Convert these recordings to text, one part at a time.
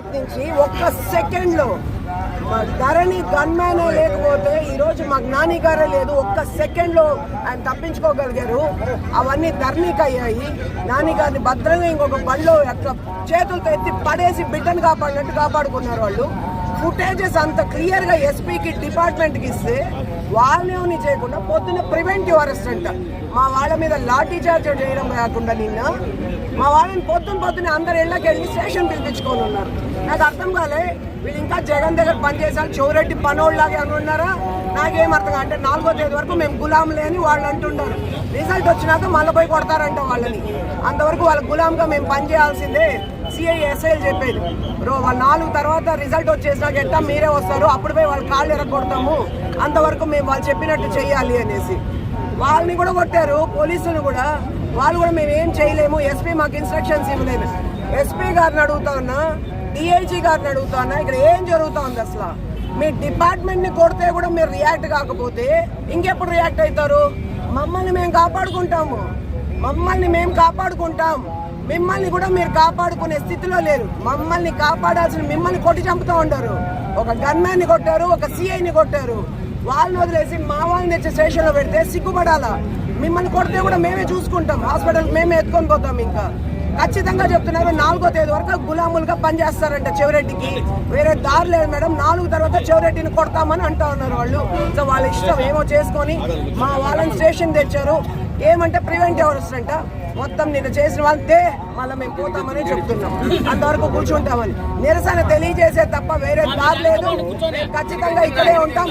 ప్రయత్నించి ఒక్క సెకండ్లో మా ధరణి గన్మ్యానే లేకపోతే ఈ రోజు మాకు నాని గారే లేదు ఒక్క సెకండ్లో ఆయన తప్పించుకోగలిగారు. అవన్నీ ధరణికి అయ్యాయి నాని గారిని భద్రంగా ఇంకొక బళ్ళు అట్లా చేతులతో ఎత్తి పడేసి బిడ్డను కాపాడినట్టు కాపాడుకున్నారు వాళ్ళు. ఫుటేజెస్ అంత క్లియర్గా ఎస్పీకి డిపార్ట్మెంట్కి ఇస్తే వాళ్ళని చేయకుండా పొద్దున్న ప్రివెంటివ్ అరెస్ట్ అంట. మా వాళ్ళ మీద లాఠీ చార్జ్ చేయడం కాకుండా నిన్న మా వాళ్ళని పొద్దున్న పొద్దున అందరు ఇళ్ళకి వెళ్ళి స్టేషన్ పిలిపించుకొని ఉన్నారు. నాకు అర్థం కాలే. వీళ్ళు ఇంకా జగన్ దగ్గర పనిచేసారు చౌరెడ్డి పనోళ్ళలాగా అని ఉన్నారా నాకేం అర్థం అంటే నాలుగో తేదీ వరకు మేము గులాంలే అని వాళ్ళు అంటున్నారు రిజల్ట్ వచ్చినాక మళ్ళీ పోయి కొడతారంట వాళ్ళని. అంతవరకు వాళ్ళ గులాంగా మేము పని చేయాల్సిందే. సిఐ ఎస్ఐలు చెప్పేది. బ్రో వాళ్ళ నాలుగు తర్వాత రిజల్ట్ వచ్చేసినాక ఎట్టా మీరే వస్తారు? అప్పుడు పోయి వాళ్ళు కాళ్ళు ఎరగొడతాము. అంతవరకు మేము వాళ్ళు చెప్పినట్టు చేయాలి అనేసి. వాళ్ళని కూడా కొట్టారు. పోలీసులు కూడా. వాళ్ళు కూడా మేము ఏం చేయలేము. ఎస్పీ మాకు ఇన్స్ట్రక్షన్స్ ఇవ్వలేదు. ఎస్పీ గారిని అడుగుతా ఉన్నా. డిఐజీ గారిని అడుగుతాను? ఇక్కడ ఏం జరుగుతోంది అసలు? మీ డిపార్ట్మెంట్ని కొడితే కూడా మీరు రియాక్ట్ కాకపోతే ఇంకెప్పుడు రియాక్ట్ అవుతారు? మమ్మల్ని మేము కాపాడుకుంటాము. మమ్మల్ని మేము కాపాడుకుంటాం. మిమ్మల్ని కూడా మీరు కాపాడుకునే స్థితిలో లేరు. మమ్మల్ని కాపాడాల్సిన మిమ్మల్ని కొట్టి చంపుతూ ఉంటారు ఒక గన్మ్యాన్ని కొట్టారు ఒక సిఐని కొట్టారు. వాళ్ళని వదిలేసి మా వాళ్ళని తెచ్చి స్టేషన్లో పెడితే సిగ్గుపడాలా? మిమ్మల్ని కొడితే కూడా మేమే చూసుకుంటాం. హాస్పిటల్ మేమే ఎత్తుకొని పోతాం ఇంకా. ఖచ్చితంగా చెప్తున్నారు నాలుగో తేదీ వరకు గులాములుగా పనిచేస్తారంట చెవిరెడ్డికి. వేరే దారి లేదు మేడం నాలుగు తర్వాత చెవిరెడ్డిని కొడతామని అంటా ఉన్నారు వాళ్ళు. సో వాళ్ళ ఇష్టం ఏమో చేసుకొని మా వాళ్ళని స్టేషన్ తెచ్చారు. ఏమంటే ప్రివెంటివ్ అరెస్ట్ అంట మొత్తం నిన్న చేసిన వాళ్ళతే మళ్ళీ మేము పోతామని చెప్తున్నాం. అంతవరకు కూర్చుంటామని. నిరసన తెలియజేసే తప్ప వేరే దారి లేదు. మేము ఖచ్చితంగా ఇక్కడే ఉంటాం.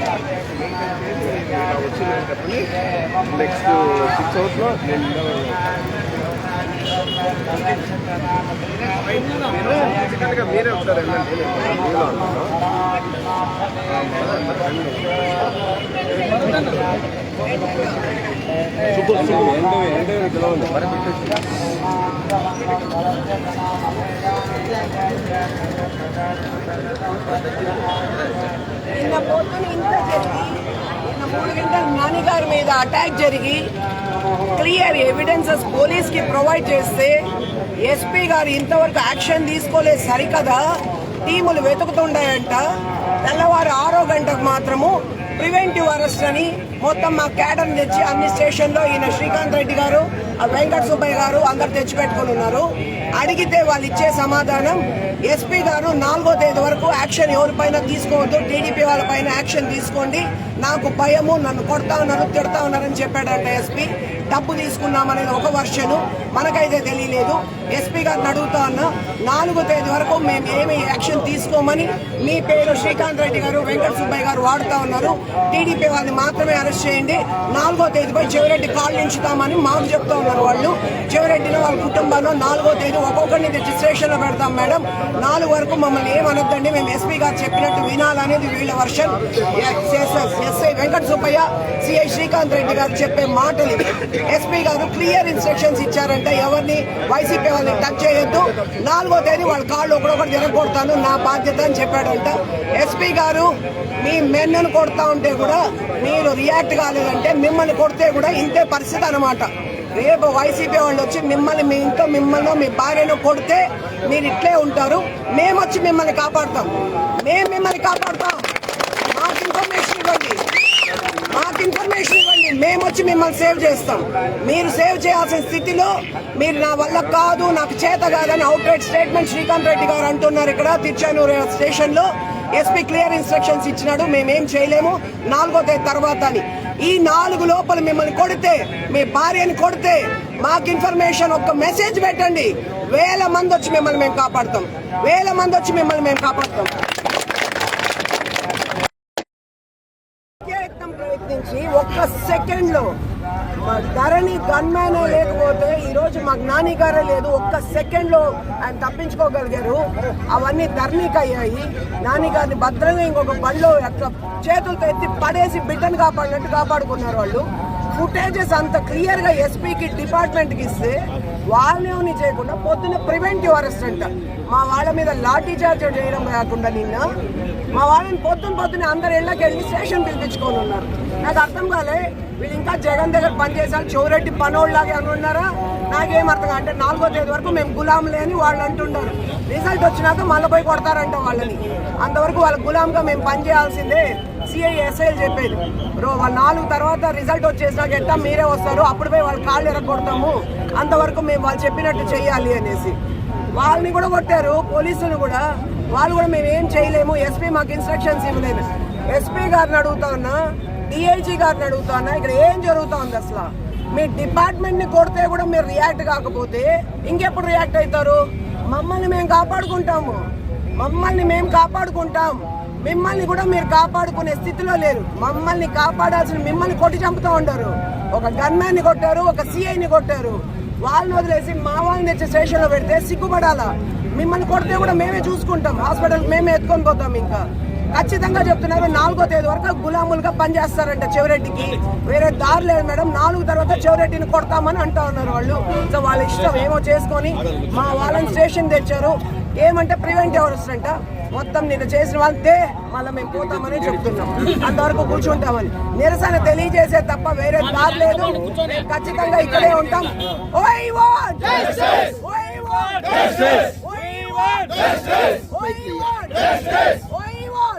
What next six అవర్స్లో నేను ఫిజికల్గా మీరే ఒకసారి వెళ్ళండి నేను మీలో నిన్న పొద్దున ఇంత జరిగి నిన్న మూడు గంటల నాన్నగారి మీద అటాక్ జరిగి క్లియర్ ఎవిడెన్సెస్ పోలీస్కి ప్రొవైడ్ చేస్తే ఎస్పీ గారు ఇంతవరకు యాక్షన్ తీసుకోలేదు సరికదా? టీములు వెతుకుతుండాయంట. తెల్లవారు ఆరో గంటకు మాత్రము ప్రివెంటివ్ అరెస్ట్ అని మొత్తం మా క్యాడర్ తెచ్చి అన్ని స్టేషన్లో ఈయన శ్రీకాంత్ రెడ్డి గారు వెంకట సుబ్బయ్య గారు అందరు తెచ్చిపెట్టుకుని ఉన్నారు. అడిగితే వాళ్ళు ఇచ్చే సమాధానం ఎస్పీ గారు నాలుగో తేదీ వరకు యాక్షన్ ఎవరిపైన తీసుకోవద్దు టీడీపీ వాళ్ళపైన యాక్షన్ తీసుకోండి. నాకు భయము నన్ను కొడతా ఉన్నారు తిడతా ఉన్నారని చెప్పాడంట ఎస్పీ. డబ్బు తీసుకున్నామనేది ఒక వర్షను మనకైతే తెలియలేదు. ఎస్పీ గారిని అడుగుతా ఉన్నా నాలుగో తేదీ వరకు మేము ఏమి యాక్షన్ తీసుకోమని మీ పేరు శ్రీకాంత్ రెడ్డి గారు వెంకట సుబ్బయ్య గారు వాడుతా ఉన్నారు. టీడీపీ వాళ్ళని మాత్రమే అరెస్ట్ చేయండి. నాలుగో తేదీపై చెవిరెడ్డి కాళ్ళు ఉంచుతామని మాకు చెప్తా ఉన్నారు వాళ్ళు. చివరెడ్డిలో వాళ్ళ కుటుంబంలో నాలుగో తేదీ ఒక్కొక్కరిని రిజిస్ట్రేషన్లో పెడతాం మేడం. నాలుగు వరకు మమ్మల్ని ఏమనొద్దండి మేము ఎస్పీ గారు చెప్పినట్టు వినాలనేది వీళ్ళ version. SI Venkata Subbaiah CI Srikanth Reddy గారు చెప్పే మాటలు ఎస్పీ గారు క్లియర్ ఇన్స్ట్రక్షన్స్ ఇచ్చారంటే ఎవరిని వైసీపీ వాళ్ళని టచ్ చేయొద్దు. నాలుగో తేదీ వాళ్ళ కాళ్ళు ఒకడొకటి తిరగొడతాను నా బాధ్యత అని చెప్పాడంట. ఎస్పీ గారు మీ మెన్నును కొడతా ఉంటే కూడా మీరు రియాక్ట్ కాలేదంటే మిమ్మల్ని కొడితే కూడా ఇంతే పరిస్థితి అనమాట రేపు వైసీపీ వాళ్ళు వచ్చి మిమ్మల్ని మీ ఇంట్లో మిమ్మల్ని మీ భార్యను కొడితే మీరు ఇట్లే ఉంటారు. మేము వచ్చి మిమ్మల్ని కాపాడుతాం. మేము మిమ్మల్ని కాపాడుతాం. మాకు ఇన్ఫర్మేషన్ ఇవ్వండి. మాకు ఇన్ఫర్మేషన్ ఇవ్వండి. మేము వచ్చి మిమ్మల్ని సేవ్ చేస్తాం. మీరు సేవ్ చేయాల్సిన స్థితిలో మీరు నా వల్ల కాదు నాకు చేత కాదని అవుట్ స్టేట్మెంట్ శ్రీకాంత్ రెడ్డి గారు అంటున్నారు ఇక్కడ తిరుచానూరు స్టేషన్లో. ఎస్పీ క్లియర్ ఇన్స్ట్రక్షన్స్ ఇచ్చినాడు. మేమేం చేయలేము. నాలుగో తేదీ తర్వాత అని. ఈ నాలుగు లోపల మిమ్మల్ని కొడితే మీ భార్యని కొడితే మాకు ఇన్ఫర్మేషన్ ఒక్క మెసేజ్ పెట్టండి. వేల మంది వచ్చి మిమ్మల్ని మేము కాపాడుతాం. వేల మంది వచ్చి మిమ్మల్ని మేము కాపాడుతాం. ప్రయత్నించి ఒక్క సెకండ్లో ధరణి గన్మ్యానే లేకపోతే ఈరోజు మాకు నాని గారే లేదు. ఒక్క సెకండ్లో ఆయన తప్పించుకోగలిగారు. అవన్నీ ధరణికి అయ్యాయి నాని గారిని భద్రంగా ఇంకొక బళ్ళో అట్లా చేతులతో ఎత్తి పడేసి బిడ్డను కాపాడినట్టు కాపాడుకున్నారు వాళ్ళు. ఫుటేజెస్ అంత క్లియర్గా ఎస్పీకి డిపార్ట్మెంట్కి ఇస్తే వాళ్ళని చేయకుండా పొద్దున్న ప్రివెంటివ్ అరెస్ట్ అంట. మా వాళ్ళ మీద లాఠీ చార్జ్ చేయడం కాకుండా నిన్న. మా వాళ్ళని పొద్దున పొద్దున అందరు ఇళ్ళకి వెళ్ళి స్టేషన్ పిలిపించుకొని ఉన్నారు. నాకు అర్థం కాలే. వీళ్ళు ఇంకా జగన్ దగ్గర పనిచేసారు చౌరెడ్డి పనోళ్ళలాగే అని ఉన్నారా నాకేం అర్థం అంటే నాలుగో తేదీ వరకు మేము గులాంలే అని వాళ్ళు అంటున్నారు. రిజల్ట్ వచ్చినాక మళ్ళీ పోయి కొడతారంట వాళ్ళని. అంతవరకు వాళ్ళ గులాంగా మేము పనిచేయాల్సిందే సిఐ ఎస్ఐలు చెప్పేది. రో వాళ్ళ నాలుగు తర్వాత రిజల్ట్ వచ్చేసినాక ఎట్టా మీరే వస్తారు? అప్పుడు పోయి వాళ్ళు కాళ్ళు ఎరగొడతాము. అంతవరకు మేము వాళ్ళు చెప్పినట్టు చేయాలి అనేసి. వాళ్ళని కూడా కొట్టారు. పోలీసులు కూడా. వాళ్ళు కూడా మేము ఏం చేయలేము. ఎస్పీ మాకు ఇన్స్ట్రక్షన్స్ ఇవ్వలేదు. ఎస్పీ గారిని అడుగుతా ఉన్నా. డిఐజీ గారిని అడుగుతా ఇక్కడ ఏం జరుగుతా ఉంది అసలు? మీ డిపార్ట్మెంట్ని కొడితే కూడా మీరు రియాక్ట్ కాకపోతే ఇంకెప్పుడు రియాక్ట్ అవుతారు? మమ్మల్ని మేము కాపాడుకుంటాము. మమ్మల్ని మేము కాపాడుకుంటాం మిమ్మల్ని కూడా మీరు కాపాడుకునే స్థితిలో లేరు. మమ్మల్ని కాపాడాల్సిన మిమ్మల్ని కొట్టి చంపుతూ ఉంటారు ఒక గన్మ్యాన్ని కొట్టారు ఒక సిఐని కొట్టారు. వాళ్ళని వదిలేసి మా వాళ్ళని తెచ్చి స్టేషన్లో పెడితే సిగ్గుపడాలా? మిమ్మల్ని కొడితే కూడా మేమే చూసుకుంటాం. హాస్పిటల్ మేమే ఎత్తుకొని పోతాం ఇంకా. ఖచ్చితంగా చెప్తున్నారు. నాలుగో తేదీ వరకు గులాములుగా పనిచేస్తారంట చెవిరెడ్డికి. వేరే దారి లేదు మేడం. నాలుగు తర్వాత చెవిరెడ్డిని కొడతామని అంటా ఉన్నారు వాళ్ళు. సో వాళ్ళ ఇష్టం ఏమో చేసుకొని మా వాళ్ళని స్టేషన్ తెచ్చారు. ఏమంటే ప్రివెంట్ ఎవరు అంట. మొత్తం నిన్న చేసిన వాళ్ళతే మళ్ళీ మేము పోతామని చెప్తున్నాం. అంతవరకు కూర్చుంటామని. నిరసన తెలియజేసే తప్ప వేరే దారి లేదు. ఖచ్చితంగా ఇక్కడే ఉంటాం. ఓయ్ వాట్? ఓయ్ వాట్? ఓయ్